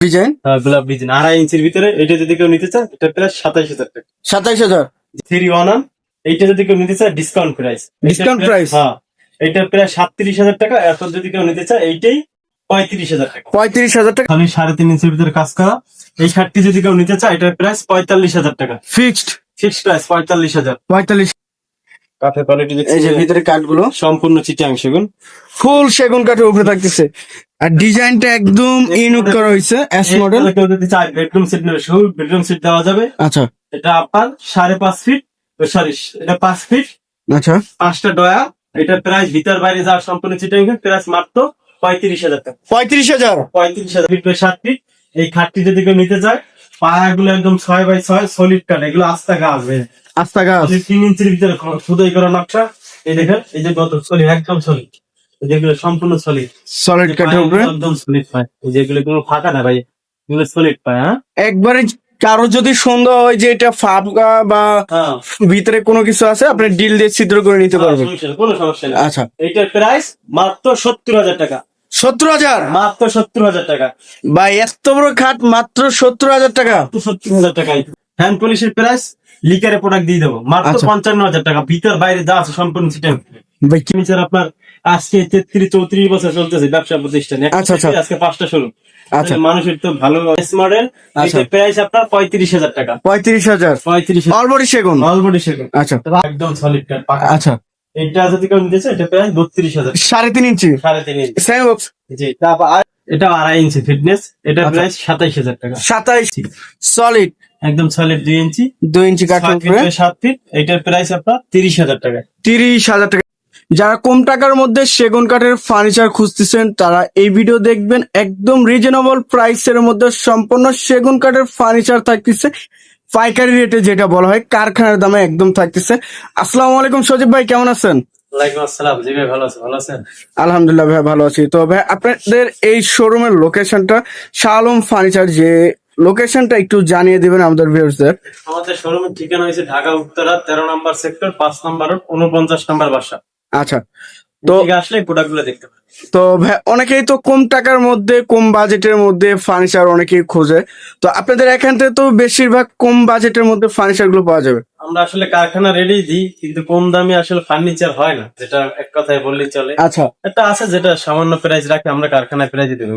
Design? গোলাপ design. আড়াই ইঞ্চির ভিতরে এটা যদি কেউ নিতে চায় এটা প্রায় সাতাইশ হাজার টাকা। সাতাইশ হাজার? থ্রি ওয়ান এইটা যদি কেউ নিতে চায় ডিসকাউন্ট প্রাইস Discount price? হ্যাঁ এটা প্রায় সাতত্রিশ হাজার টাকা এখন যদি কেউ নিতে চায় এইটাই পঁয়ত্রিশ হাজার টাকা। পঁয়ত্রিশ হাজার টাকা? খালি সাড়ে তিন ইঞ্চির ভিতরে কাজ করা। এই শার্টটি যদি কেউ নিতে চায় এটা প্রাইস পঁয়তাল্লিশ হাজার টাকা। ফিক্সড ফিক্স প্রাইস পঁয়তাল্লিশ হাজার। পঁয়তাল্লিশ কাঠের কোয়ালিটি এই যে ভিতরে কাঠগুলো। সম্পূর্ণ চিটাং সেগুন। ফুল সেগুন কাঠের উপরে থাকতেছে। আর ডিজাইনটা একদম ইউনিক করা হয়েছে এস মডেল কেউ যদি চায় বেডরুম সিট নেবে শুধু বেডরুম সিট দেওয়া যাবে। আচ্ছা। এটা আপনার সাড়ে পাঁচ ফিট সরি এটা পাঁচ ফিট আচ্ছা। পাঁচটা ডয়া এটা প্রাইস ভিতর বাইরে যাওয়ার সম্পূর্ণ চিটাং প্রাইস মাত্র পঁয়ত্রিশ হাজার টাকা। পঁয়ত্রিশ হাজার? পঁয়ত্রিশ হাজার ফিট বাই ষাট ফিট এই খাটটি যদি কেউ নিতে চায় পায়াগুলো একদম ছয় বাই ছয় সলিড কাঠ এগুলো আস্তা গা আসবে। আস্তা গাছ। তিন ইঞ্চির ভিতরে খুদাই করা নকশা। এই দেখেন এই যে কত সলিড একদম সলিড যেগুলো সম্পূর্ণ সলিড সলিড কাঠের উপরে? একদম সলিড পায়। যেগুলো কোনো ফাঁকা না ভাই এগুলো সলিড পায় হ্যাঁ? একবারে কারও যদি সন্দেহ হয় যে এটা ফাঁকা বা হ্যাঁ। ভিতরে কোনো কিছু আছে আপনি ডিল দিয়ে ছিদ্র করে নিতে পারবেন। কোনো সমস্যা নেই। আচ্ছা। এইটার প্রাইস মাত্র সত্তর হাজার টাকা। সত্তর হাজার? মাত্র সত্তর হাজার টাকা। বা এত বড় খাট মাত্র সত্তর হাজার টাকা। সত্তর হাজার টাকা ফ্যান পলিশের প্রাইস লিকারে প্রোডাক্ট দিয়ে দেবো। মাত্র আচ্ছা। পঞ্চান্ন হাজার টাকা। ভিতর বাইরে যা আছে সম্পূর্ণ সিস্টেম ভাই কি- আপনার আজকে তেত্রিশ চৌত্রিশ বছর চলতেছে ব্যবসা প্রতিষ্ঠানে। আচ্ছা, আচ্ছা। আজকে পাঁচটা শুরু আচ্ছা। মানুষের তো ভালো মডেল আচ্ছা। প্রাইস আপনার পঁয়ত্রিশ হাজার টাকা। পঁয়ত্রিশ হাজার। পঁয়ত্রিশ অলবডি সেগুন? অলবডি সেগুন। আচ্ছা। একদম সলিড কাঠ আচ্ছা। এটা যদি কেউ এটা প্রায় বত্রিশ হাজার। সাড়ে তিন ইঞ্চি? সাড়ে তিন ইঞ্চি। সেম জি তারপর এটা আড়াই ইঞ্চি ফিটনেস এটা। সাতাইশ হাজার টাকা। সাতাইশ। সলিড একদম সলিড দুই ইঞ্চি। দুই ইঞ্চি কাঠের উপরে সাত ফিট এটার প্রাইস আপনার তিরিশ হাজার টাকা। তিরিশ হাজার টাকা। যারা কম টাকার মধ্যে সেগুন কাঠের ফার্নিচার খুঁজতেছেন তারা এই ভিডিও দেখবেন একদম রিজনেবল প্রাইসের মধ্যে সম্পূর্ণ সেগুন কাঠের ফার্নিচার থাকতেছে। পাইকারি রেটে যেটা বলা হয় কারখানার দামে একদম থাকতেছে। আসসালামু আলাইকুম সজীব ভাই কেমন আছেন? ওয়ালাইকুম আসসালাম। জি ভাই ভালো আছে। ভালো আছেন? আলহামদুলিল্লাহ ভাই ভালো আছি। তো ভাই আপনাদের এই শোরুমের লোকেশনটা শালম ফার্নিচার যে লোকেশনটা একটু জানিয়ে দিবেন আমাদের ভিউয়ার্সদের। আমাদের শোরুমের ঠিকানা হয়েছে ঢাকা উত্তরা তেরো নম্বর সেক্টর পাঁচ নম্বর উনপঞ্চাশ নম্বর বাসা। আচ্ছা। তো আসলে প্রোডাক্টগুলো দেখতে পাবেন তো অনেকেই তো কম টাকার মধ্যে কম বাজেটের মধ্যে ফার্নিচার অনেকেই খোঁজে। তো আপনাদের এখান থেকে তো বেশিরভাগ কম বাজেটের মধ্যে ফার্নিচারগুলো পাওয়া যাবে। আমরা আসলে কারখানা রেডি দিই কিন্তু কম দামে আসলে ফার্নিচার হয় না যেটা এক কথায় বললেই চলে। আচ্ছা। একটা আছে যেটা সামান্য প্রাইস রাখে আমরা কারখানায় প্রাইজ দেবো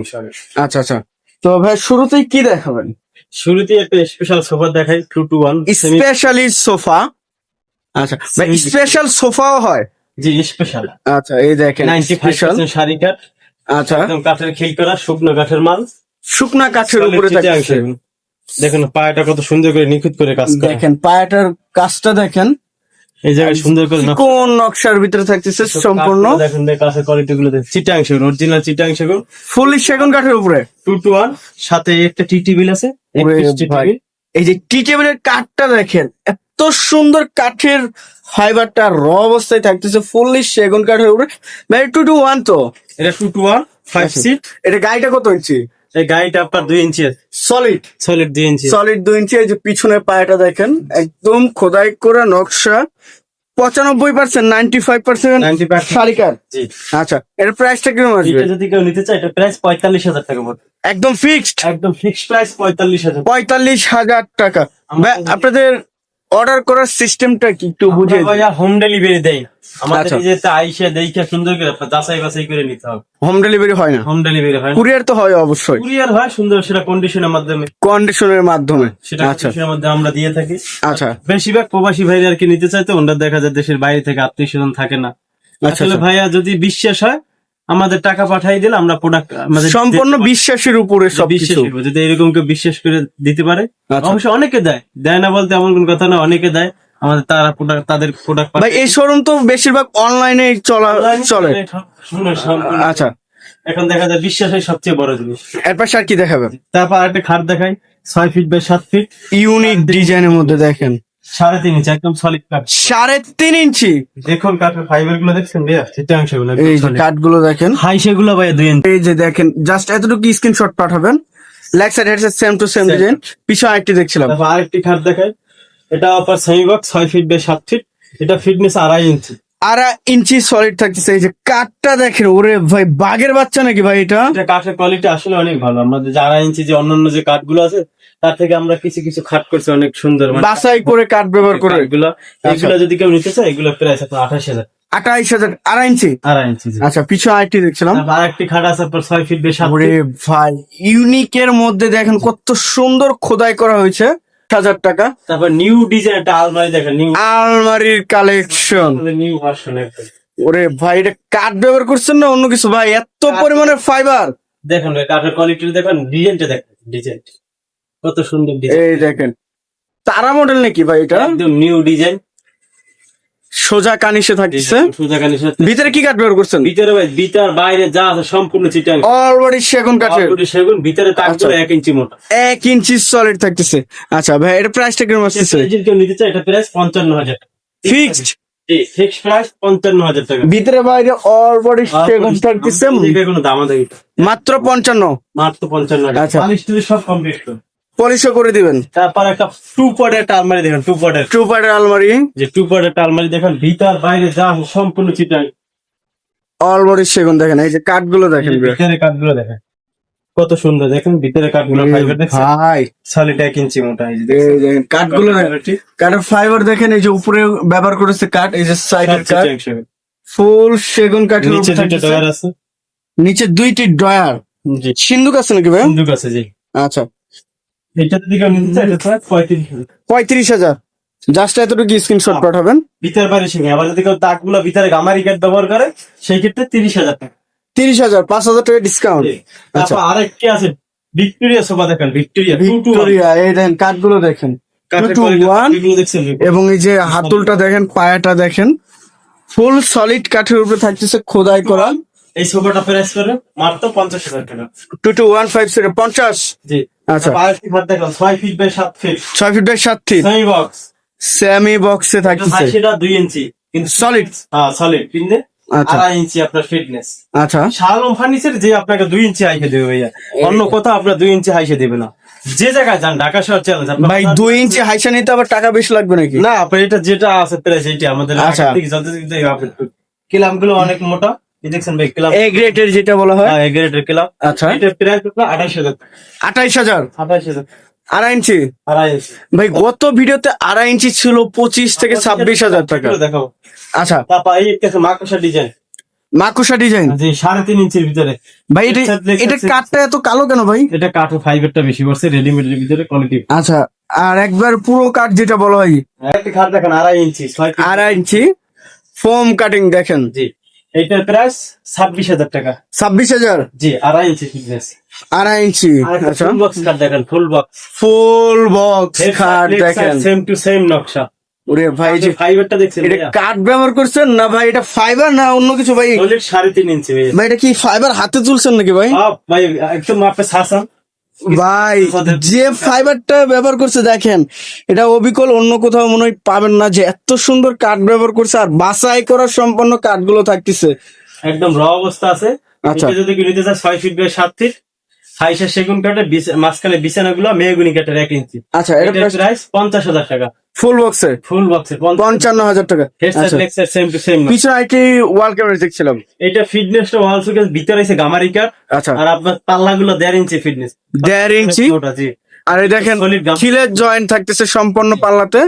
আচ্ছা আচ্ছা। তো ভাই শুরুতেই কি দেখাবেন? শুরুতেই একটা স্পেশাল সোফা দেখাই two two one specially sofa আচ্ছা ভাই স্পেশাল সোফাও হয়? জি স্পেশাল আচ্ছা এই দেখেন স্পেশাল শাড়ি কাঠ আচ্ছা। একদম কাঠের খিল করা শুকনো কাঠের মাল। শুকনা কাঠের উপরে থাকছে। দেখুন পায়াটা কত সুন্দর করে নিখুঁত করে কাজ করা। দেখেন পায়াটার কাজটা দেখেন। এই জায়গায় সুন্দর করে কোন নকশার ভিতরে থাকতেছে সম্পূর্ণ? দেখুন দেখ কাছের কোয়ালিটি গুলো দেখুন। চিটাং সেগুন অরিজিনাল চিটাং সেগুন। ফুলি সেগুন কাঠের উপরে? টু টু ওয়ান সাথে একটা টি টেবিল আছে। এই যে টি টেবিলের কাঠটা দেখেন এত সুন্দর কাঠের ফাইবারটা র অবস্থায় থাকতেছে ফুললি সেগুন কাঠের উপরে। ভাই টু টু ওয়ান তো? এটা two two one five. Seat এটা গাড়িটা কত ইঞ্চি? এই গাড়িটা আপনার দুই ইঞ্চি সলিড সলিড দুই ইঞ্চি সলিড দুই ইঞ্চি এই যে পিছনে পায়াটা দেখেন একদম খোদাই করা নকশা। পঁচানব্বই পার্সেন্ট নাইনটি ফাইভ পার্সেন্ট জি। আচ্ছা এর প্রাইসটা কীরকম আসবে? যদি কেউ নিতে চায় এটা প্রাইস পঁয়তাল্লিশ হাজার টাকা পড়বে একদম ফিক্সড একদম ফিক্সড প্রাইস পঁয়তাল্লিশ হাজার। পঁয়তাল্লিশ হাজার টাকা। আপনাদের অর্ডার করার সিস্টেমটা কি একটু বুঝে ভাইয়া হোম ডেলিভারি দেয়। আমাদের আচ্ছা। যে আইসা দেখে সুন্দর করে যাচাই বাছাই করে নিতে হবে। হোম ডেলিভারি হয় না? হোম ডেলিভারি হয় কুরিয়ার তো হয় অবশ্যই। কুরিয়ার হয় সুন্দর সেটা কন্ডিশনের মাধ্যমে। কন্ডিশনের মাধ্যমে। সেটা আচ্ছা। কন্ডিশনের মধ্যে আমরা দিয়ে থাকি। আচ্ছা। বেশিরভাগ প্রবাসী ভাইরা আর কি নিতে চাইতো ওনারা দেখা যায় দেশের বাইরে থেকে আত্মীয় স্বজন থাকে না। আচ্ছা, আসলে আচ্ছা। ভাইয়া যদি বিশ্বাস হয় আমাদের টাকা পাঠাই দিলে আমরা প্রোডাক্ট আমাদের সম্পূর্ণ বিশ্বাসের উপরে বিশ্বাস সবকিছু যদি এরকম কেউ বিশ্বাস করে দিতে পারে অবশ্য অনেকে দেয়। দেয় না বলতে এমন কোন কথা না অনেকে দেয়। আমাদের তারা প্রোডাক্ট তাদের প্রোডাক্ট ভাই এই শোরুম তো বেশিরভাগ অনলাইনে চলা চলে। আচ্ছা। এখন দেখা যায় বিশ্বাসের সবচেয়ে বড় জিনিস। এরপর আর কি দেখাবেন? তারপর আরেকটা খাট দেখাই ছয় ফিট বাই সাত ফিট ইউনিক ডিজাইনের মধ্যে দেখেন। সাড়ে তিন ইঞ্চি একদম সলিড কাঠ সাড়ে তিন ইঞ্চি? দেখুন কাঠের ফাইবারগুলো দেখছেন ভাইয়া? অংশগুলো এই যে কাঠগুলো দেখেন। হাই সেগুলো ভাইয়া দুই ইঞ্চি। এই যে দেখেন জাস্ট এতটুকু স্ক্রিনশট পাঠাবেন। Leg side head same to same. Design পিছনে আরেকটি দেখছিলাম। আরেকটি খাট দেখাই। এটা অপার সেমি বক্স ছয় ফিট বাই সাত ফিট এটা ফিটনেস আড়াই ইঞ্চি। আড়াই ইঞ্চি সলিড থাকতেছে। এই যে কাঠটা দেখেন ওরে ভাই বাঘের বাচ্চা নাকি ভাই এটা? এটা কাঠের কোয়ালিটি আসলে অনেক ভালো। আমাদের যে আড়াই ইঞ্চি যে অন্যান্য যে কাঠগুলো আছে তার থেকে আমরা কিছু কিছু খাট করছি অনেক সুন্দর। মানে বাছাই করে কাঠ ব্যবহার করে। এগুলো এগুলো যদি কেউ নিতে চায় এগুলো প্রাইস আপনার আঠাশ হাজার। আঠাইশ হাজার আড়াই ইঞ্চি আড়াই ইঞ্চি আচ্ছা পিছু আরেকটি দেখছিলাম। আরেকটি খাট আছে আপনার ছয় ফিট বেশ। ভাই ইউনিকের মধ্যে দেখেন কত সুন্দর খোদাই করা হয়েছে। হাজার টাকা। তারপর নিউ ডিজাইন একটা আলমারি দেখেন নিউ আলমারির কালেকশন নিউ ভার্সন ওরে ভাই এটা কাঠ ব্যবহার করছেন না অন্য কিছু? ভাই এত পরিমাণের ফাইবার দেখেন কাঠের কোয়ালিটি দেখেন ডিজাইনটা দেখেন ডিজাইন কত সুন্দর ডিজাইন এই দেখেন। তারা মডেল নাকি ভাই এটা? একদম নিউ ডিজাইন সোজা কানিসে থাকছে। সুজা কানির সাথে ভিতরে কি কাঠ ব্যবহার করছেন? ভিতরে ভাই ভিতর বাইরে যা আছে সম্পূর্ণ চিটাং। অলরেডি সেগুন কাঠের। অলরেডি সেগুন ভিতরে তাকগুলো আচ্ছা। এক ইঞ্চি মোটা। এক ইঞ্চি সলিড থাকতেছে। আচ্ছা ভাই এটা প্রাইসটা কীরকম যদি কেউ নিতে চায় এটা প্রাইস পঞ্চান্ন হাজার ফিক্সড ফিক্স প্রাইস পঞ্চান্ন হাজার টাকা। ভিতরে বাইরে অলরেডি সেগুন থাকতেছে। কোনো দাম মাত্র পঞ্চান্ন। মাত্র পঞ্চান্ন হাজার আচ্ছা। সব কমপ্লিট পলিশও করে দিবেন। তারপর একটা টু পটের আলমারি দেখেন টু পটের টু পার্টের আলমারি। যে টু পটের আলমারি দেখেন ভিতর বাইরে যা সম্পূর্ণ চিটাং অলরেডি সেগুন দেখেন এই যে কাঠগুলো দেখেন ভিতরে কাঠগুলো দেখেন কত সুন্দর দেখেন ভিতরে কাঠগুলো ফাইবার দেখছেন? ভাই। সলিড এক ইঞ্চি মোটা এই যে। দেখেন কাঠগুলো দেখেন কাঠের ফাইবার দেখেন এই যে উপরে ব্যবহার করেছে কাঠ এই যে সাইডের কাঠ। ফুল সেগুন কাঠের নিচে দুটো ডয়ার আছে। নিচে দুইটি ড্রয়ার। জি। সিন্ধুক আছে নাকি ভাই? বন্দুক আছে জি। আচ্ছা। এটা যদি কেউ নিতে চায় এটা পঁয়ত্রিশ হাজার। পঁয়ত্রিশ হাজার। জাস্ট এতটুকু স্ক্রিনশট হ্যাঁ। পাঠাবেন। ভিতর বাইরে শিখে। আবার যদি কেউ তাকগুলো ভিতরে গামারি কাঠ ব্যবহার করে সেই ক্ষেত্রে তিরিশ হাজার টাকা। তিরিশ হাজার পাঁচ হাজার টাকা ডিসকাউন্ট। তারপর আরেকটি আছে ভিক্টোরিয়া সোফা দেখেন ভিক্টোরিয়া ভিক্টোরিয়া এই দেখেন। কাঠগুলো দেখেন এবং এই যে হাতুলটা দেখেন পায়াটা দেখেন। ফুল সলিড কাঠের উপরে থাকতেছে খোদাই করা। এই সোফাটা প্রাইস করে মাত্র পঞ্চাশ হাজার টাকা two two one five zero পঞ্চাশ জি আচ্ছা ছয় ফিট বাই সাত ফিট ছয় ফিট বাই সাত ফিট সেমি বক্স সেমি বক্সে সেটা দুই ইঞ্চি কিন্তু সলিড হ্যাঁ সলিড কিন্তু আচ্ছা আড়াই ইঞ্চি আপনার ফিটনেস আচ্ছা শালম ফার্নিচার যে আপনাকে দুই ইঞ্চি হাইসে দেবে ভাইয়া অন্য কোথাও আপনার দুই ইঞ্চি হাইসে দেবে না যে জায়গায় যান ঢাকা শহর চ্যালেঞ্জ ভাই দুই ইঞ্চি হাইসা নিতে আবার টাকা বেশি লাগবে নাকি না আপনার এটা যেটা আছে প্রাইস আমাদের আচ্ছা। কিলামগুলো অনেক মোটা দেখছেন ভাই কিলাম এ গ্রেটের যেটা বলা হয়। এগারেটের কিলাম আচ্ছা। এটা প্রাইস আঠাশ হাজার আঠাইশ হাজার? আড়াই ইঞ্চি? আড়াই ইঞ্চি। ভাই গত ভিডিওতে আড়াই ইঞ্চি ছিল পঁচিশ থেকে ছাব্বিশ হাজার টাকা। দেখাবো আচ্ছা। তারপর এই একটা মাকড়সা ডিজাইন মাকুসা ডিজাইন সাড়ে তিন ইঞ্চির ভিতরে। ভাই এটা কাঠটা এত কালো কেন ভাই? এটা কাঠের ফাইবারটা বেশি পড়ছে রেডিমেডের ভিতরে কোয়ালিটি আচ্ছা আর একবার পুরো কাঠ যেটা বলা হয়। একটা খাট দেখেন আড়াই ইঞ্চি আড়াই ইঞ্চি। ফোম কাটিং দেখেন। জি। এইটার প্রাইস ছাব্বিশ হাজার টাকা। ছাব্বিশ হাজার? জি আড়াই ইঞ্চি ফিটনেস আড়াই ইঞ্চি আচ্ছা। ফুল বক্স কাঠ দেখেন ফুল বক্স ফুল বক্স খাট দেখেন। সেম টু সেম নকশা। ওরে ভাই যে ফাইবারটা দেখছেন এটা কাঠ ব্যবহার করছেন না ভাই এটা ফাইবার না অন্য কিছু ভাই? সাড়ে তিন ইঞ্চি ভাই এটা কি ফাইবার হাতে তুলছেন নাকি ভাই? ভাই একদম শাসান ভাই যে ফাইবারটা ব্যবহার করছে দেখেন এটা অবিকল অন্য কোথাও মনে হয় পাবেন না যে এত সুন্দর কাঠ ব্যবহার করছে আর বাসাই করার সম্পন্ন কাঠগুলো থাকতেছে। একদম র অবস্থা আছে। আচ্ছা। যদি কিনতে চান ছয় ফিট বাই সাত ফিট হাইসা সেগুন কাঠের মাঝখানে বিছানাগুলো মেহগুনি কাঠের এক ইঞ্চি। আচ্ছা এটা প্রাইস? পঞ্চাশ হাজার টাকা। ফুল বক্সে ফুল বক্সের পঞ্চান্ন হাজার টাকা। সেম টু সেম পিছনে একটি ওয়াল ক্যামেরা দেখছিলাম। এটা ফিটনেসটা ওয়াল সুকেস ভিতরে আছে গামারি কাঠ। আচ্ছা। আর আপনার পাল্লাগুলো দেড় ইঞ্চি ফিটনেস দেড় ইঞ্চি? ওটা জি। আর এই দেখেন খিলের জয়েন্ট থাকতেছে সম্পূর্ণ পাল্লাতে।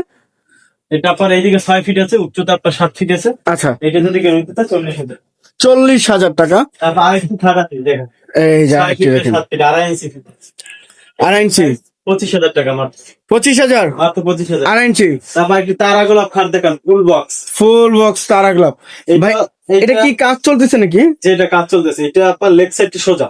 এটা আপনার এইদিকে ছয় ফিট আছে উচ্চতা আপনার সাত ফিট আছে। আচ্ছা। এটা যদি কেউ নিতে চল্লিশ হাজার। চল্লিশ হাজার টাকা। এই যে আরেকটি দেখেন। আড়াই ইঞ্চি পঁচিশ হাজার টাকা মাত্র। পঁচিশ হাজার? মাত্র পঁচিশ হাজার। আড়াই ইঞ্চি? তারপর একটি তারা গোলাপ খাট দেখান ফুল বক্স। ফুল বক্স তারা গ্লাভ ভাই এটা কি কাজ চলতেছে নাকি? যেটা কাজ চলতেছে এটা আপনার লেগ সাইডটি সোজা।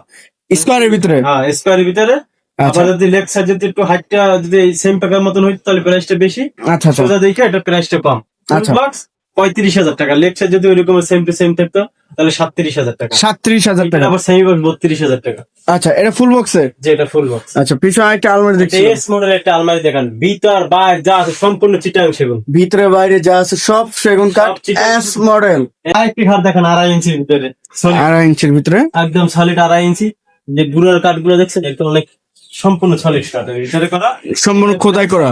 স্কোয়ারের ভিতরে? হ্যাঁ স্কোয়ারের ভিতরে। আচ্ছা। আবার যদি লেগ সাইড যদি একটু হাইটটা যদি সেম টাকার মতন হইতো তাহলে প্রাইসটা বেশি। আচ্ছা আচ্ছা। সোজা দেখে এটা প্রাইসটা কম। আচ্ছা। বক্স পঁয়ত্রিশ হাজার টাকা। সাইড যদি ওইরকম সেম টু সেম থাকতো তাহলে সাতত্রিশ হাজার টাকা। সাতত্রিশ হাজার টাকা। আবার সেমি বক্স বত্রিশ হাজার টাকা। আচ্ছা এটা ফুল বক্সের যে এটা ফুল বক্স আচ্ছা পিছনে একটা আলমারি দেখছি। এস মডেল একটা আলমারি দেখান। ভিতর বাইরে যা আছে সম্পূর্ণ চিটাং সেগুন। ভিতরে বাইরে যা আছে সব সেগুন কাঠ এস মডেল আরেকটি খাট দেখান আড়াই ইঞ্চির ভিতরে। আড়াই ইঞ্চির ভিতরে? একদম সলিড আড়াই ইঞ্চি যে গুড়ার কাঠগুলো দেখছেন একদম অনেক সম্পূর্ণ সলিড কাঠ। ভিতরে করা সম্পূর্ণ খোদাই করা।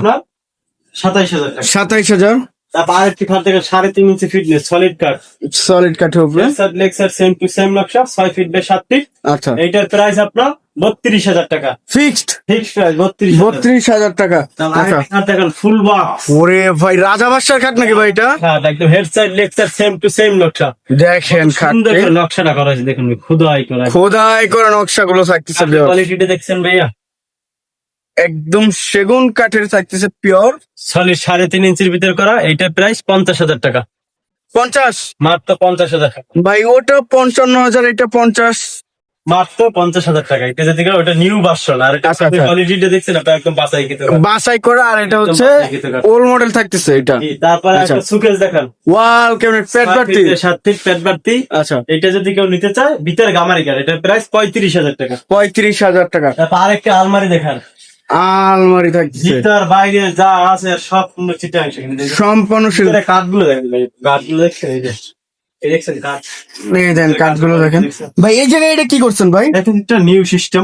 সাতাইশ হাজার সাতাইশ হাজার? আরেকটি খাট দেখেন সাড়ে তিন ইঞ্চি ফিটনেস সলিড কাঠ সলিড কাঠের উপরে লেক্সার সেম টু সেম নকশা ছয় ফিট বাই সাত ফিট আচ্ছা। প্রাইস আপনার বত্রিশ হাজার টাকা। ফিক্সড ফিক্স প্রাইস বত্রিশ বত্রিশ হাজার টাকা। আচ্ছা। দেখেন ফুল বক্স ওরে ভাই রাজা বাদশার খাট নাকি ভাই এটা? একদম head side lacquer same to same নকশা। দেখেন নকশাটা করা আছে দেখুন খুদাই করা। খোদাই করে নকশা গুলো থাকতেছে কোয়ালিটিটা দেখছেন ভাইয়া? একদম সেগুন কাঠের থাকতেছে পিওর। সলিড সাড়ে তিন ইঞ্চির ভিতরে করা এইটার প্রাইস পঞ্চাশ হাজার টাকা। পঞ্চাশ? মাত্র পঞ্চাশ হাজার টাকা। ভাই ওটা পঞ্চান্ন হাজার এটা পঞ্চাশ। মাত্র পঞ্চাশ হাজার টাকা। এটা যদি ওটা নিউ ভার্সন আর এটা আচ্ছা, আচ্ছা। কোয়ালিটিটা দেখছেন আপনি একদম বাসাই পারেন। বাসাই করে আর এটা হচ্ছে ওল্ড মডেল থাকতেছে এটা। তারপরে আচ্ছা। একটা সুকেস দেখান। ওয়াল ক্যাবিনেট পেট বাড়তি। সাত ফিট বাড়তি। আচ্ছা। এটা যদি কেউ নিতে চায় ভিতরে গামারি কার এটার প্রাইস পঁয়ত্রিশ হাজার টাকা। পঁয়ত্রিশ হাজার টাকা। তারপর আরেকটা আলমারি দেখান। আলমারি থাকতেছে। ভিতর বাইরে যা আছে সব চিটাং দেখুন। সম্পূর্ণ শিল্প কাঠগুলো দেখেন ভাই, কাঠগুলো দেখছেন? এই দেন কাঠগুলো দেখেন। ভাই এই জায়গায় এটা কি করছেন ভাই? এখন একটা নিউ সিস্টেম।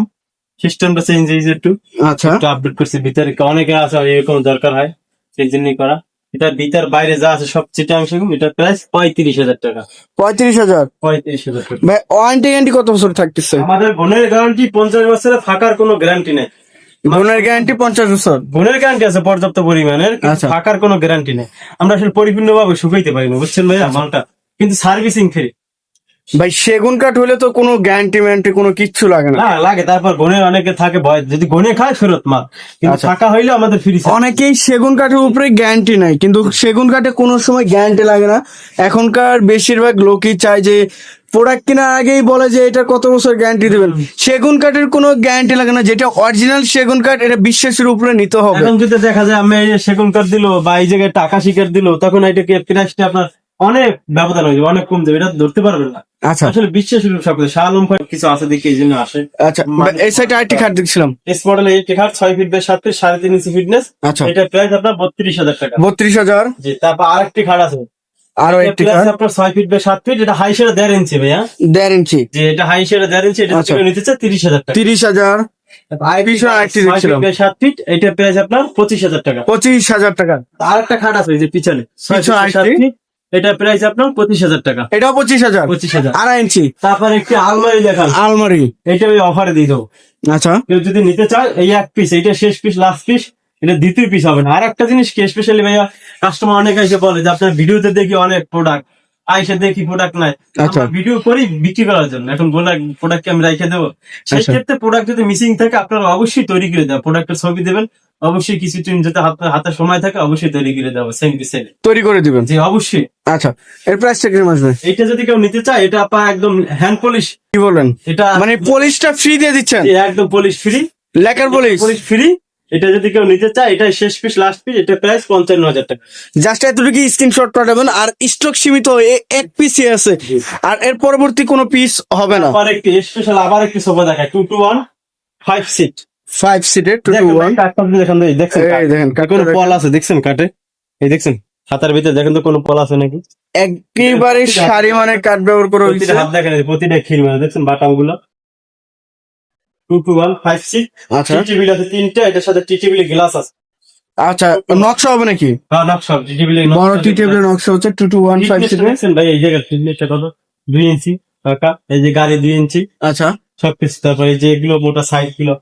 সিস্টেমটা চেঞ্জ হয়েছে একটু। আচ্ছা। একটু আপডেট করছে ভিতরে অনেকে আছে এরকম দরকার হয় সেই জন্যই করা। এটা ভিতর বাইরে যা আছে সব চিটাংশ এটা প্রাইস পঁয়ত্রিশ হাজার টাকা। পঁয়ত্রিশ হাজার? পঁয়ত্রিশ হাজার ভাই ওয়ারেন্টি গ্যারান্টি কত বছর থাকতেছে? আমাদের বোনের গ্যারান্টি পঞ্চাশ বছরে ফাঁকার কোনো গ্যারান্টি নেই। বোনের গ্যারান্টি পঞ্চাশ বছর। বোনের গ্যারান্টি আছে পর্যাপ্ত পরিমাণের আচ্ছা। ফাঁকার কোনো গ্যারান্টি নেই। আমরা আসলে পরিপূর্ণ ভাবে শুকাইতে পারি না বুঝছেন ভাইয়া মালটা? কিন্তু সার্ভিসিং ফ্রি ভাই সেগুন কাঠ হলে তো কোনো গ্যারান্টি ম্যারান্টি কোনো কিচ্ছু লাগে না। লাগে তারপর বোনের অনেকে থাকে ভয় যদি গনে খায় ফেরত মাল। কিন্তু আচ্ছা। ফাঁকা হইলে আমাদের ফ্রি অনেকেই সেগুন কাঠের উপরে গ্যারান্টি নাই কিন্তু সেগুন কাঠে কোনো সময় গ্যারান্টি লাগে না। এখনকার বেশিরভাগ লোকই চায় যে প্রোডাক্ট কেনার আগেই বলে যে এটা কত বছর গ্যারান্টি দেবেন? সেগুন কাঠের কোনো গ্যারান্টি লাগে না যেটা অরিজিনাল সেগুন কাঠ এটা বিশ্বাসের উপরে নিতে হবে। এখন যদি দেখা যায় আমি এই যে সেগুন কাঠ দিল বা এই জায়গায় টাকা শিকার দিল তখন এটাকে প্রাইসটা আপনার অনেক ব্যবধান হয়ে যাবে অনেক কম যাবে এটা ধরতে পারবেন না। আচ্ছা। আসলে বিশ্বাস সব কিছু শাহ আলম খান কিছু আছে দেখে এই জন্য আসে। আচ্ছা এই সাইডে আরেকটি খাট দেখছিলাম। এস মডেল এই টিকার ছয় ফিট বাই সাত ফিট সাড়ে তিন ইঞ্চি ফিটনেস আচ্ছা। এটা প্রাইস আপনার বত্রিশ হাজার টাকা। বত্রিশ হাজার। জি তারপর আরেকটি খাট আছে। আরও একটি খাট আপনার ছয় ফিট বাই সাত ফিট এটা হাই সেটা দেড় ইঞ্চি ভাইয়া। দেড় ইঞ্চি যে এটা হাই সেটা দেড় ইঞ্চি এটা আচ্ছা। নিতে চায় তিরিশ হাজার টাকা। তিরিশ হাজার। পঁচিশ হাজার টাকা। পঁচিশ হাজার টাকা। আরেকটা খাট আছে যে পিছনে। এটা প্রাইস আপনার পঁচিশ হাজার টাকা। এটাও পঁচিশ হাজার। পঁচিশ হাজার। আড়াই ইঞ্চি। তারপর একটি আলমারি দেখান। আলমারি। এটা ওই অফারে দিয়ে দেবো। আচ্ছা। কেউ যদি নিতে চায় এই এক পিস এইটা শেষ পিস লাস্ট পিস এটা দ্বিতীয় পিস হবে না। আর একটা জিনিস কি স্পেশালি ভাইয়া কাস্টমার অনেক এসে বলে যে আপনার ভিডিওতে দেখি অনেক প্রোডাক্ট আইসে দেখি প্রোডাক্ট নাই। আচ্ছা। ভিডিও করি বিক্রি করার জন্য। এখন বলে প্রোডাক্ট আমি রেখে দেবো। সেই আচ্ছা। ক্ষেত্রে প্রোডাক্ট যদি মিসিং থাকে আপনারা অবশ্যই তৈরি করে দেবেন। প্রোডাক্টের ছবি দেবেন। অবশ্যই কিছু দিন যাতে আপনার হাতে সময় থাকে অবশ্যই তৈরি করে দেবো। সেম টু সেম তৈরি করে দিবেন? জি অবশ্যই। আচ্ছা। এর প্রাইসটা কীরকম আসবে। এটা যদি কেউ নিতে চায় এটা আপনার একদম হ্যান্ড পলিশ কি বলেন? এটা মানে পলিশটা ফ্রি দিয়ে দিচ্ছেন? একদম polish free lacquer polish polish free এটা যদি কেউ নিতে চায় এটা শেষ পিস লাস্ট পিস এটা প্রাইস পঞ্চান্ন হাজার টাকা। জাস্ট এতটুকু স্ক্রিনশট পাঠাবেন আর স্টক সীমিত এক পিসই আছে। আর এর পরবর্তী কোনো পিস হবে না। আবার একটি স্পেশাল আবার একটি সোফা দেখায় two two one five seat five সিটের টু টু ওয়ান দেখেন। দেখেন, কোনো। পল আছে দেখছেন কাটে এই দেখছেন হাতার ভিতরে দেখেন তো কোনো পল আছে নাকি? একেবারে সারি মানে কাঠ ব্যবহার করে হাত দেখেন প্রতিটা খিল মানে দেখছেন বাটামগুলো টু টু ওয়ান ফাইভ আচ্ছা। টিটিবিল আছে তিনটা এটার সাথে টিটিবিল গ্লাস আছে। আচ্ছা নকশা হবে নাকি? হ্যাঁ নকশা টিটিবিল বড় টি নকশা হচ্ছে টু টু ওয়ান ফাইভ ভাই এই জায়গায় ফিটনেসটা কত? দুই ইঞ্চি এই যে গাড়ি দুই ইঞ্চি। আচ্ছা। সবকিছু তারপরে এই যে এগুলো মোটা সাইডগুলো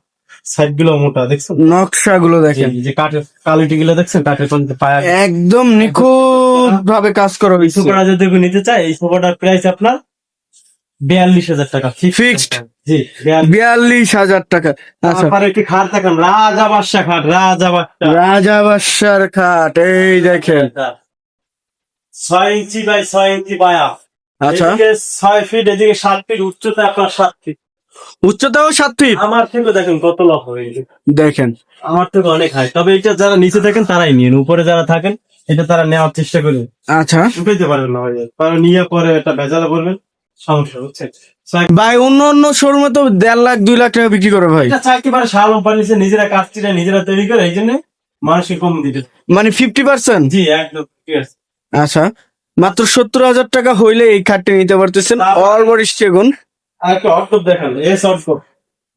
সাইডগুলো মোটা দেখছেন? নকশা গুলো দেখেন যে কাঠের কোয়ালিটি গুলো দেখছেন? কাঠের পায়া একদম নিখুঁত ভাবে কাজ করা হয়েছে। সোফাটা যদি নিতে চাই এই সোফাটার প্রাইস আপনার বিয়াল্লিশ হাজার টাকা? জি বিয়াল্লিশ। হাজার টাকা। আচ্ছা। একটি খাট দেখেন রাজা বাদশা খাট রাজা বাদশা রাজা বাদশার খাট এই দেখেন। ছয় ইঞ্চি বাই ছয় ইঞ্চি বায়া আচ্ছা। ছয় ফিট এদিকে সাত ফিট উচ্চতা আপনার সাত ফিট উচ্চতাও সাত ফিট আমার থেকে দেখেন কত লক্ষ হয়েছে দেখেন। আমার থেকে অনেক হাই তবে এটা যারা নিচে থাকেন তারাই নিন উপরে যারা থাকেন এটা তারা নেওয়ার চেষ্টা করবে আচ্ছা। উঠাইতে পারবেন না কারণ নিয়ে পরে এটা ভেজালে পড়বেন সমস্যা হচ্ছে ভাই অন্য অন্য শোরুমে তো দেড় লাখ দুই লাখ টাকা বিক্রি করে ভাই। চাইতে পারে নিজেরা কাজটিরা নিজেরা তৈরি করে এই জন্য মানুষকে কম দিতে মানে ফিফটি পার্সেন্ট জি একদম আচ্ছা মাত্র সত্তর হাজার টাকা হইলে এই খাটটি নিতে পারতেছেন। অল আর দেখান এস অর্ডব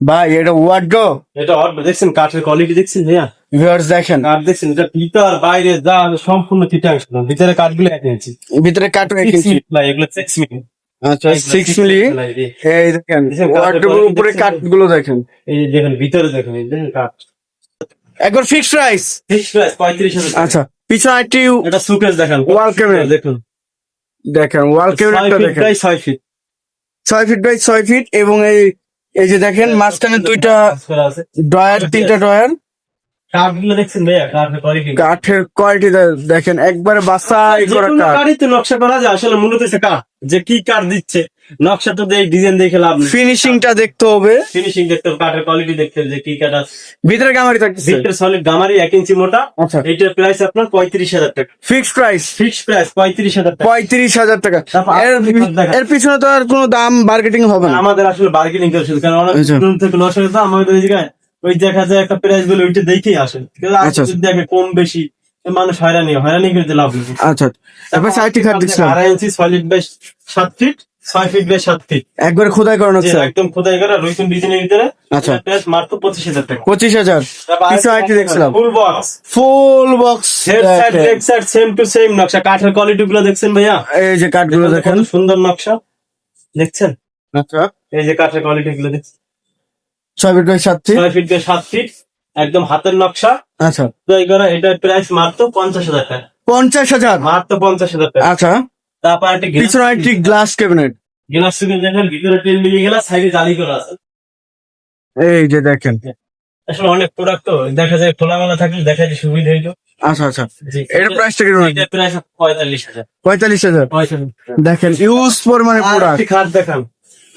ভাই এটা ওয়ার্ডো এটা অর্ড দেখছেন কাঠের কোয়ালিটি দেখছেন ভাইয়া? ভিউয়ার্স দেখেন। কাঠ দেখছেন এটা ভিতর বাইরে যা সম্পূর্ণ ভিতরে কাঠগুলো এক ইঞ্চি ভিতরে এগুলো সিক্স মিনিট আচ্ছা সিক্স মিলি? এই দেখেন ওয়ার্ডের উপরে দেখছেন? কাঠগুলো দেখেন। এই দেখেন ভিতরে দেখেন এই দেখেন কাঠ। একবার ফিক্সড প্রাইস ফিক্স প্রাইস পঁয়ত্রিশ আচ্ছা পিছনে একটি এটা সুকেস দেখেন। দেখুন। দেখেন ওয়াল ছয় ফিট দেখেন। ছয় ফিট ছয় ফিট বাই ছয় ফিট এবং এই এই যে দেখেন মাঝখানে দুইটা ড্রয়ার তিনটা ড্রয়ার কাঠের কোয়ালিটি দেখেন একবারে বাসাই করা কাঠ। নকশা করা যায় আসলে মূলত হচ্ছে কাঠ যে কি কাঠ দিচ্ছে। নকশা তো দিয়ে ডিজাইন দেখে লাভ নেই। ফিনিশিংটা দেখতে হবে। ফিনিশিং দেখতে হবে কাঠের কোয়ালিটি দেখতে হবে যে কি কাঠ আছে। ভিতরে গামারি থাকতেছে। ভিতরে সলিড গামারি এক ইঞ্চি মোটা। আচ্ছা। এইটার প্রাইস আপনার পঁয়ত্রিশ হাজার টাকা। ফিক্সড প্রাইস ফিক্স প্রাইস পঁয়ত্রিশ হাজার টাকা। পঁয়ত্রিশ হাজার টাকা। তারপর এর পিছনে তো আর কোনো দাম মার্কেটিং হবে না। আমাদের আসলে বার্গেনিং করছে কারণ অনেক থেকে নশো দাম আমাদের জায়গায় ওই দেখা যায় একটা প্রাইস বলে ওইটা দেখেই আসে। আচ্ছা। যদি দেখে কম বেশি মানুষ হয়রানি হয়। হয়রানি করতে লাভ নেই। আচ্ছা তারপর সাইডটি খাট দিচ্ছিলাম আড়াই ইঞ্চি সলিড বাই সাত ফিট ছয় ফিট বাই সাত ফিট একবারে খোদাই করানো হচ্ছে। একদম খোদাই করা রইতুন ডিজাইনের ভিতরে। আচ্ছা। প্রাইস মাত্র পঁচিশ হাজার টাকা। পঁচিশ হাজার। পিছনে আইটি দেখছিলাম। Full box full box head side back side same to same নকশা। কাঠের কোয়ালিটি গুলো দেখছেন ভাইয়া? এই যে কাঠগুলো দেখেন সুন্দর নকশা। দেখছেন? আচ্ছা। এই যে কাঠের কোয়ালিটি গুলো দেখছেন। ছয় ফিট বাই সাত ফিট ছয় ফিট বাই সাত ফিট একদম হাতের নকশা। আচ্ছা। এটার প্রাইস মাত্র পঞ্চাশ হাজার টাকা। পঞ্চাশ হাজার? মাত্র পঞ্চাশ হাজার টাকা। আচ্ছা। তারপর একটা পিছনে একটি গ্লাস ক্যাবিনেট গ্লাস থেকে দেখেন ভিতরে টেল নিয়ে গেলা সাইডে জালি করা আছে। এই যে দেখেন। আসলে অনেক প্রোডাক্ট তো দেখা যায় খোলামেলা থাকলে দেখা যায় সুবিধা হইতো। আচ্ছা আচ্ছা। এর প্রাইসটা এটার প্রাইস পঁয়তাল্লিশ হাজার। পঁয়তাল্লিশ হাজার? দেখেন ইউজ পরিমাণে আর প্রোডাক্ট খাট দেখান।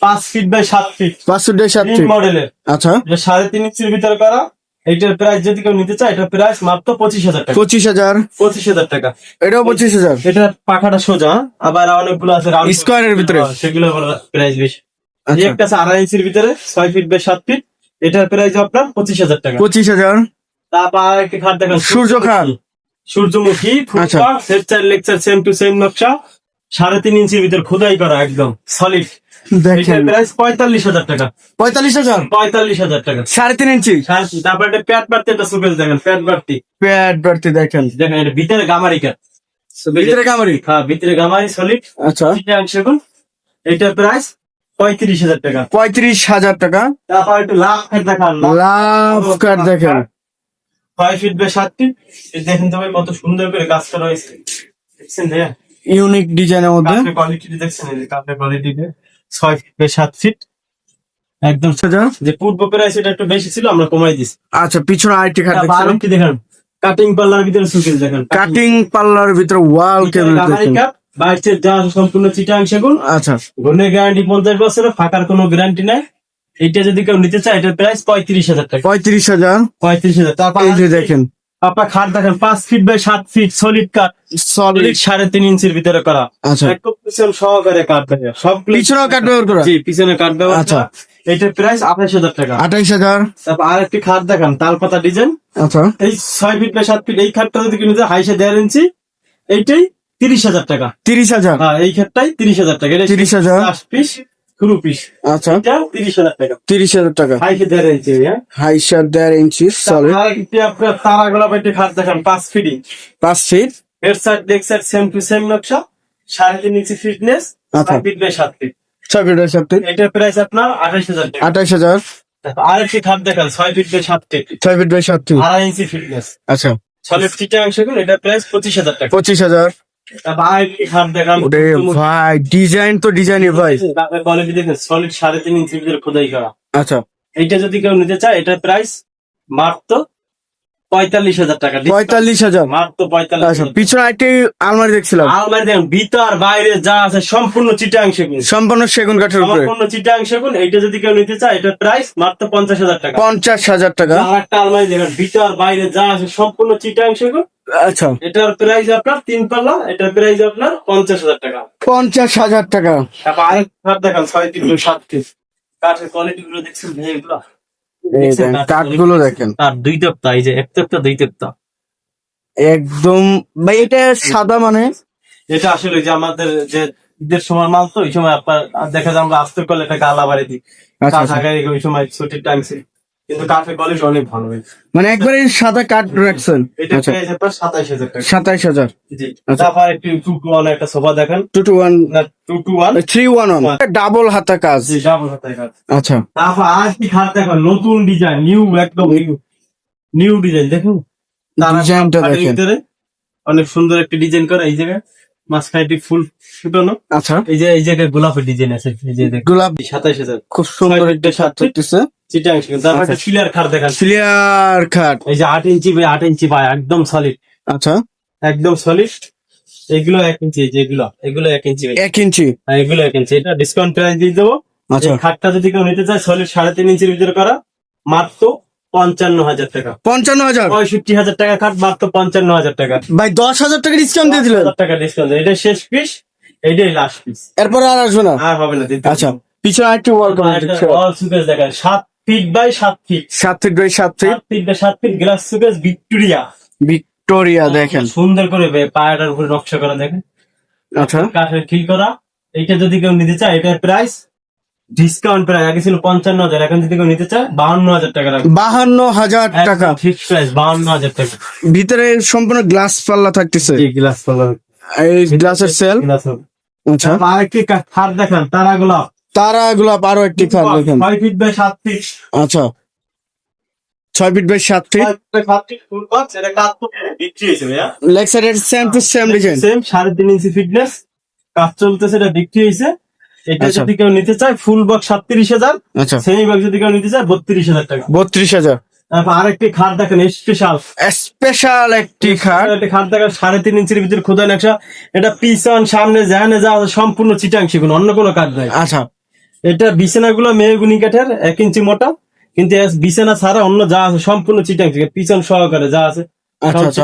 পাঁচ ফিট বাই সাত ফিট পাঁচশো দেড় সাত ফিট মডেলের আচ্ছা। সাড়ে তিন ইঞ্চির ভিতরে করা। এইটার প্রাইস যদি কেউ নিতে চায় এটার প্রাইস মাত্র পঁচিশ হাজার টাকা। পঁচিশ হাজার। পঁচিশ হাজার টাকা। এটাও পঁচিশ হাজার। এটার পাখাটা সোজা আবার অনেকগুলো আছে Square ভিতরে? হ্যাঁ, সেগুলো প্রাইস বেশি। আচ্ছা। একটা আছে আড়াই ইঞ্চির ভিতরে ছয় ফিট বাই সাত ফিট এটার প্রাইস আপনার পঁচিশ হাজার টাকা। পঁচিশ হাজার। তারপর একটি খাট দেখেন সূর্য খাট। সূর্যমুখী আচ্ছা। Lacquer lacquer same to same নকশা। সাড়ে তিন ইঞ্চির ভিতর খোদাই করা একদম সলিড দেখেন। প্রাইস পঁয়তাল্লিশ হাজার টাকা। পঁয়তাল্লিশ হাজার? পঁয়তাল্লিশ হাজার টাকা। সাড়ে তিন ইঞ্চি? তারপর একটা প্যাট বাড়তি একটা সুপেল দেখেন প্যাট বাড়তি। প্যাড বাড়তি দেখেন। দেখেন এটা ভিতরে গামারি ভিতরে কামারি হ্যাঁ ভিতরে গামারি সলিড আচ্ছা। এটার প্রাইস পঁয়ত্রিশ হাজার টাকা। পঁয়ত্রিশ হাজার টাকা। তারপর একটু লাভ খাট দেখান লাভ কার্ড দেখেন। ছয় ফিট বাই সাত ফিট দেখেন তো ভাই কত সুন্দর করে কাজ করা হয়েছে দেখছেন ভাইয়া? ইউনিক ডিজাইনের মধ্যে? কোয়ালিটি দেখছেন এই যে কাঠের কোয়ালিটি ছয় ফিট সাত ফিট একদম। হাজার যে পূর্ব প্রাইস এটা একটু বেশি ছিল আমরা কমাই দিছি। আচ্ছা পিছনে আরেকটি খাট তারপর দেখছিলাম। কি দেখেন। কাটিং পাল্লার ভিতরে দেখেন। কাটিং পার্লার ভিতরে ওয়াল ক্যাবিনেট দেখেন। বাইশের যা সম্পূর্ণ চিটাং সেগুন আচ্ছা। গুণের গ্যারান্টি পঞ্চাশ বছরের ফাঁকার কোনো গ্যারান্টি নাই। এইটা যদি কেউ নিতে চায় এটার প্রাইস পঁয়ত্রিশ হাজার টাকা। পঁয়ত্রিশ হাজার। পঁয়ত্রিশ হাজার। তারপর দেখেন। আপনার খাট দেখেন পাঁচ ফিট বাই সাত ফিট সলিড কাঠ সলিড সাড়ে তিন ইঞ্চির ভিতরে করা। আচ্ছা। একদম পিছন সহকারে কাঠ সব পিছনেও কাঠ ব্যবহার করা? জি পিছনে কাঠ ব্যবহার আচ্ছা। এটার প্রাইস আঠাশ হাজার টাকা। আঠাইশ হাজার। তারপর আর একটি খাট দেখান তালপাতা ডিজাইন আচ্ছা। এই ছয় ফিট বাই সাত ফিট এই খাটটা যদি কিনতে হাইসে দেড় ইঞ্চি এইটাই তিরিশ হাজার টাকা। তিরিশ হাজার। হ্যাঁ এই খাটটাই তিরিশ হাজার টাকা। এটা 30,000 পিস স্ক্রু পিস আচ্ছা। এটা তিরিশ হাজার টাকা। তিরিশ হাজার টাকা। হাইসে দেড় ইঞ্চি হাই শার্ট দেড় ইঞ্চি সলিড আপনার তারা গোলাপ একটি খাট দেখান পাঁচ ফিটিং পাঁচ ফিট এর সাইড ডেক সাইড সেম টু সেম নকশা। সাড়ে তিন ইঞ্চি ফিটনেস আচ্ছা। ফিট বাই সাত ফিট ছয় ফিট বাই সাত ফিট এটার প্রাইস আপনার আঠাশ হাজার টাকা। আঠাইশ হাজার। আর একটি খাট দেখান ছয় ফিট বাই সাত ফিট ছয় ফিট বাই সাত ফিট আড়াই ইঞ্চি ফিটনেস আচ্ছা। সলিড ফিটে অংশ এটার প্রাইস পঁচিশ হাজার টাকা। পঁচিশ হাজার। ভাই ডিজাইন তো ডিজাইনই ভাই। কোয়ালিটি দেখেন সলিড সাড়ে তিন ভিতরে খোদাই করা। আচ্ছা। এইটা যদি কেউ নিতে চায় এটার প্রাইস মাত্র পঁয়তাল্লিশ হাজার টাকা পঁয়তাল্লিশ হাজার। মাত্র পঁয়তাল্লিশ আচ্ছা হাজার। পিছনে একটি আলমারি দেখছিলাম। আলমারি দেখেন ভিতর বাইরে যা আছে সম্পূর্ণ চিটাং সেগুন। সম্পূর্ণ সেগুন কাঠের উপরে। সম্পূর্ণ চিটাং সেগুন। এইটা যদি কেউ নিতে চায় এটার প্রাইস মাত্র পঞ্চাশ হাজার টাকা। পঞ্চাশ হাজার টাকা। আর একটা আলমারি দেখেন ভিতর বাইরে যা আছে সম্পূর্ণ চিটাং সেগুন। আচ্ছা। এটার প্রাইস আপনার তিন পাল্লা এটার প্রাইস আপনার পঞ্চাশ হাজার টাকা। পঞ্চাশ হাজার টাকা। তারপর আরেক দেখান ছয় তিন সাত পিস কাঠের কোয়ালিটি গুলো দেখছেন এগুলো? দেখেন, কাঠগুলো দেখেন। তার দুই এই যে এক দুই একদম ভাই এটা সাদা মানে? এটা আসলে যে আমাদের যে ঈদের সময় মাল তো ওই সময় আপনার দেখা যায় আমরা আস্তে করলে গালা বাড়ি দিই। আচ্ছা, কাঠ আচ্ছা। ওই সময় ছুটির টাইম ছিল। কিন্তু কাঠের কোয়ালিটি অনেক ভালো মানে একবারে সাদা কাঠ রাখছেন? এটা আচ্ছা। আপনার সাতাইশ হাজার টাকা। সাতাইশ হাজার? জি। তারপর একটু টু টু ওয়ান একটা সোফা দেখেন। টু টু ওয়ান না two two one three one one double হাতা কাজ। জি ডাবল হাতায় কাজ। আচ্ছা। তারপর আর কি খাট দেখো নতুন ডিজাইন নিউ একদম নিউ নিউ ডিজাইন দেখুন? ডিজাইনটা দেখেন। অনেক সুন্দর একটা ডিজাইন করা। এই জায়গায় মাঝখানে ফুল ফুটানো। আচ্ছা। এই যে এই জায়গায় গোলাপের ডিজাইন আছে। এই যে গোলাপ সাতাইশ হাজার। খুব সুন্দর একটা থাকতেছে চিটাং তারপর একটা আচ্ছা। খাট দেখান। ক্লিয়ার খাট। এই যে আট ইঞ্চি বাই আট ইঞ্চি বাই একদম সলিড আচ্ছা। একদম সলিড এগুলো এক ইঞ্চি এই এগুলো এগুলো এক ইঞ্চি ভাই। এক ইঞ্চি। আর এগুলো এক ইঞ্চি। এটা ডিসকাউন্ট প্রাইস দিয়ে দেবো। আচ্ছা। এই খাটটা যদি কেউ নিতে চায় সলিড সাড়ে তিন ইঞ্চির ভিতরে করা মাত্র পঞ্চান্ন হাজার টাকা। পঞ্চান্ন হাজার? পঁয়ষট্টি হাজার টাকা খাট মাত্র পঞ্চান্ন হাজার টাকা। ভাই দশ হাজার টাকা ডিসকাউন্ট দিয়ে দিলেন? হাজার টাকা ডিসকাউন্ট এটা শেষ পিস এইটাই লাস্ট পিস এরপরে আর আসবে না? আর হবে না আচ্ছা। পিছনে ওয়াল দেখেন সাত ফিট বাই সাত ফিট সাত ফিট বাই সাত ফিট সাত ফিট বাই সাত feet glass showcase Victoria Victoria দেখেন। সুন্দর করে পায়াটার উপরে নকশা করা দেখেন। আচ্ছা। কাঠের খিল করা। এইটা যদি কেউ নিতে চায় এটার প্রাইস ডিসকাউন্ট প্রাইস আগে ছিল পঞ্চান্ন হাজার এখন যদি কেউ নিতে চায় বাহান্ন হাজার টাকা বাহান্ন হাজার টাকা। ফিক্স প্রাইস বাহান্ন হাজার টাকা। ভিতরে সম্পূর্ণ গ্লাস পাল্লা থাকতেছে। গ্লাস কালার এই গ্লাসের সেল আচ্ছা। আরেকটি খাট দেখান তারা গোলাপ। তারা গোলাপ আরও একটি খাট দেখেন। ছয় ফিট বাই সাত ফিট আচ্ছা। ছয় ফিট বাই সাত ফিট কাজ লেগ সাইডের same to same design same সাড়ে তিন ইঞ্চি ফিটনেস কাজ চলতেছে এটা বিক্রি হয়েছে। এটা আচ্ছা। যদি কেউ নিতে চায় ফুল বক্স সাতত্রিশ হাজার আচ্ছা। সেমি বক্স যদি কেউ নিতে চায় বত্রিশ হাজার টাকা। বত্রিশ হাজার। আরেকটি খাট দেখেন স্পেশাল স্পেশাল একটি খাট। একটা খাট দেখেন সাড়ে তিন ইঞ্চির ভিতরে খোদা নকশা। এটা পিছন সামনে জাহানে যা সম্পূর্ণ চিটাং শিখুন অন্য কোনো কাঠ নাই। আচ্ছা। এটা বিছানাগুলো মেহগুনি কাঠের এক ইঞ্চি মোটা কিন্তু বিছানা ছাড়া অন্য যা আছে সম্পূর্ণ চিটাং পিছন সহকারে যা আছে আচ্ছা আচ্ছা।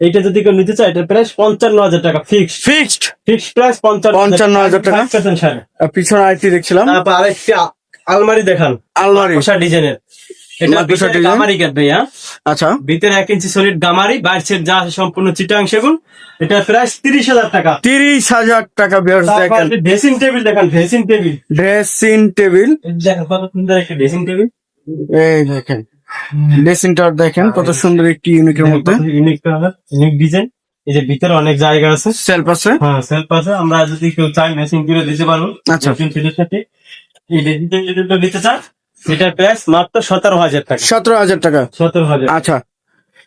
এইটা যদি কেউ নিতে চায় এটা প্রাইস পঞ্চান্ন হাজার টাকা ফিক্সড ফিক্সড ফিক্সড প্রাইস পঞ্চান্ন হাজার টাকা? পিছনে আরেকটি দেখছিলাম। তারপর আরেকটি আলমারি দেখান। আলমারি। ডিজাইনের এটা মাকড়সা ভিতরে ডিজাইন? গামারি কাঠ ভাইয়া। আচ্ছা। ভিতরে এক ইঞ্চি সলিড গামারি বাইরের যা সম্পূর্ণ চিটাং সেগুন। এটা প্রাইস তিরিশ হাজার টাকা। তিরিশ হাজার টাকা দেখেন। ড্রেসিং টেবিল দেখেন ড্রেসিং টেবিল ড্রেসিং টেবিল দেখেন কত সুন্দর একটা ড্রেসিং টেবিল এই দেখেন। ড্রেসিং দেখেন কত সুন্দর একটি ইউনিকের মধ্যে। ইউনিক কালার ইউনিক ডিজাইন এই যে ভিতরে অনেক জায়গা আছে। সেলফ আছে? হ্যাঁ সেলফ আছে। আমরা যদি কেউ চাই মেশিন করে দিতে পারব আচ্ছা। মেশিন ফিটের সাথে এই ড্রেসিং টেবিল যদি নিতে এটার প্রাইস মাত্র সতেরো হাজার টাকা। সতেরো হাজার টাকা। সতেরো হাজার। আচ্ছা।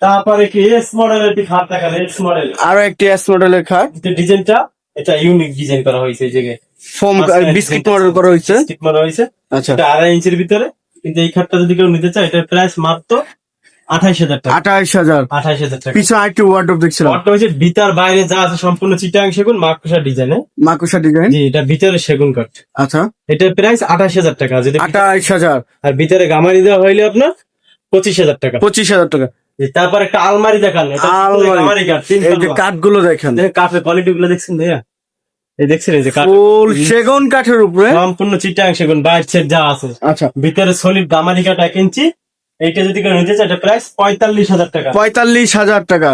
তারপরে কি এস মডেলের একটি খাট দেখান এস মডেল আরও একটি এস মডেলের খাট। ডিজাইনটা এটা ইউনিক ডিজাইন করা হয়েছে এই জায়গায়। ফোম বিস্কিট মডেল করা হয়েছে। মারা হয়েছে। আচ্ছা। এটা আড়াই ইঞ্চির ভিতরে। কিন্তু এই খাটটা যদি কেউ নিতে চায় এটার প্রাইস মাত্র আঠাইশ হাজার টাকা। আঠাইশ হাজার। আঠাইশ হাজার টাকা। পিছনে আরেকটি ওয়ার্ডরোব দেখছিলাম। ঘরটা হচ্ছে ভিতর বাইরে যা আছে সম্পূর্ণ চিটাং সেগুন মাকড়সা ডিজাইনে মাকুসা ডিজাইন জি এটা ভিতরে সেগুন কাঠ আচ্ছা। এটার প্রাইস হাজার টাকা যদি আঠাইশ হাজার। আর ভিতরে গামারি দেওয়া হইলে আপনার পঁচিশ হাজার টাকা। পঁচিশ হাজার টাকা। তারপর একটা আলমারি দেখান। আলমারি। কাঠ এই যে। কাঠগুলো দেখেন। কাঠের কোয়ালিটি গুলো দেখছেন ভাইয়া? এই দেখছেন এই যে ফুল সেগুন কাঠের উপরে। সম্পূর্ণ চিটাং সেগুন বাইর সেট যা আছে। আচ্ছা। ভিতরে সলিড গামারি কাঠ এক ইঞ্চি এইটা যদি কেউ নিতে চায় এটা প্রাইস পঁয়তাল্লিশ হাজার টাকা। পঁয়তাল্লিশ হাজার টাকা।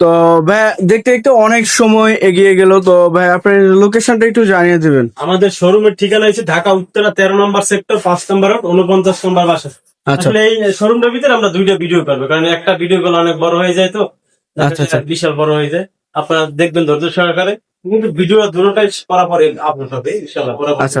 তো ভাই দেখতে দেখতে অনেক সময় এগিয়ে গেল তো ভাই আপনার লোকেশনটা একটু জানিয়ে দিবেন। আমাদের শোরুমের ঠিকানা হচ্ছে ঢাকা উত্তরা তেরো নম্বর সেক্টর পাঁচ নম্বর রোড উনপঞ্চাশ নম্বর বাসা। আচ্ছা। আসলে এই শোরুমটার ভিতরে আমরা দুইটা ভিডিও করব কারণ একটা ভিডিও গুলো অনেক বড় হয়ে যায় তো আচ্ছা, আচ্ছা। বিশাল বড় হয়ে যায়। আপনারা দেখবেন ধৈর্য সহকারে কিন্তু ভিডিও দুটোটাই পরা পরে আপলোড হবে ইনশাল্লাহ আচ্ছা।